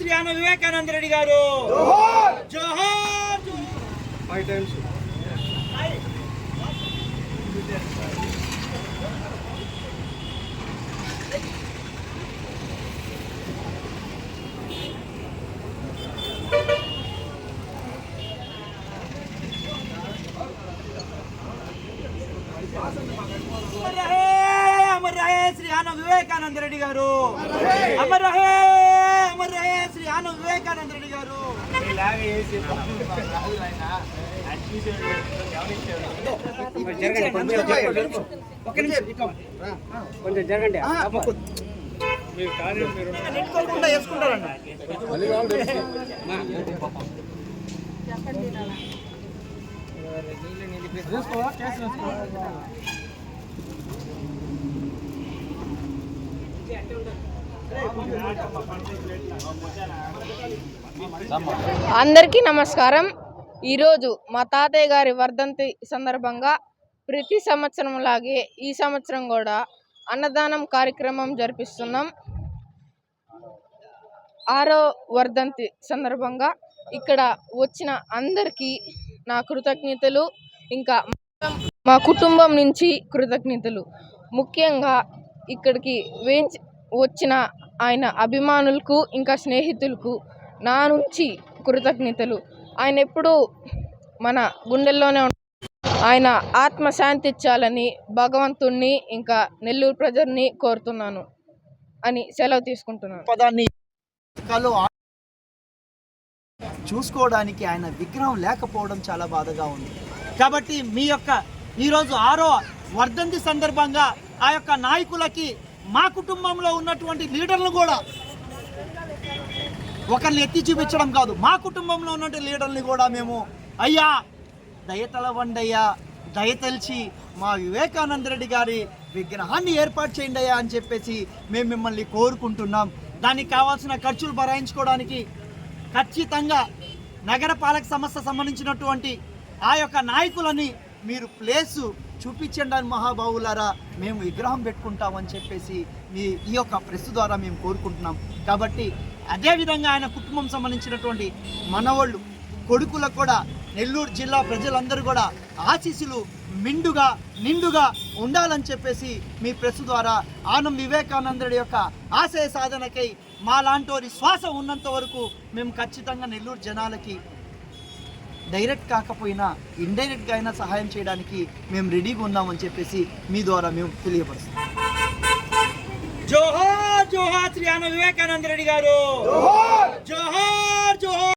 శ్రీ అన్న వివేకానంద రెడ్డి గారు. జోహార్! Five times. Amar రహే! శ్రీ అన్న వివేకానంద రెడ్డి గారు. అమర్ రహే! అమర్ రహే శ్రీ అన్న వివేకానంద రెడ్డి గారు. కొంచెం జరగండి నెట్టుకోకుండా వేసుకుంటారండి అందరికీ నమస్కారం. ఈరోజు మా తాతయ్య గారి వర్ధంతి సందర్భంగా ప్రతి సంవత్సరం లాగే ఈ సంవత్సరం కూడా అన్నదానం కార్యక్రమం జరిపిస్తున్నాం. ఆరో వర్ధంతి సందర్భంగా ఇక్కడ వచ్చిన అందరికీ నా కృతజ్ఞతలు ఇంకా మా కుటుంబం నుంచి కృతజ్ఞతలు. ముఖ్యంగా ఇక్కడికి వేంచి వచ్చిన ఆయన అభిమానులకు ఇంకా స్నేహితులకు నా నుంచి కృతజ్ఞతలు. ఆయన ఎప్పుడూ మన గుండెల్లోనే ఆయన ఆత్మశాంతి ఇచ్చాలని భగవంతుణ్ణి ఇంకా నెల్లూరు ప్రజల్ని కోరుతున్నాను అని సెలవు తీసుకుంటున్నాను. పదాన్ని చూసుకోవడానికి ఆయన విగ్రహం లేకపోవడం చాలా బాధగా ఉంది. కాబట్టి మీ యొక్క ఈరోజు ఆరో వర్ధంతి సందర్భంగా ఆ యొక్క నాయకులకి మా కుటుంబంలో ఉన్నటువంటి లీడర్లు కూడా ఒకరిని ఎత్తి చూపించడం కాదు. మా కుటుంబంలో ఉన్నటువంటి లీడర్ని కూడా మేము అయ్యా దయతలవండయ్యా దయతలిచి మా వివేకానంద రెడ్డి గారి విగ్రహాన్ని ఏర్పాటు చేయండి అయ్యా అని చెప్పేసి మేము మిమ్మల్ని కోరుకుంటున్నాం. దానికి కావాల్సిన ఖర్చులు భరాయించుకోవడానికి ఖచ్చితంగా నగరపాలక సంస్థ సంబంధించినటువంటి ఆ యొక్క నాయకులని మీరు ప్లేసు చూపించండి అని మహాబావులారా మేము విగ్రహం పెట్టుకుంటామని చెప్పేసి మీ ఈ యొక్క ప్రెస్ ద్వారా మేము కోరుకుంటున్నాం. కాబట్టి అదేవిధంగా ఆయన కుటుంబం సంబంధించినటువంటి మనవాళ్ళు కొడుకులకు కూడా నెల్లూరు జిల్లా ప్రజలందరూ కూడా ఆశీస్సులు మిండుగా నిండుగా ఉండాలని చెప్పేసి మీ ప్రెస్ ద్వారా ఆనం వివేకానందుడి యొక్క ఆశయ సాధనకై మా లాంటి శ్వాస ఉన్నంత వరకు మేము ఖచ్చితంగా నెల్లూరు జనాలకి డైరెక్ట్ కాకపోయినా ఇండైరెక్ట్గా అయినా సహాయం చేయడానికి మేము రెడీగా ఉన్నామని చెప్పేసి మీ ద్వారా మేము తెలియపరుస్తాం. జోహార్ జోహార్ శ్రీ అన్న వివేకానంద రెడ్డి గారు.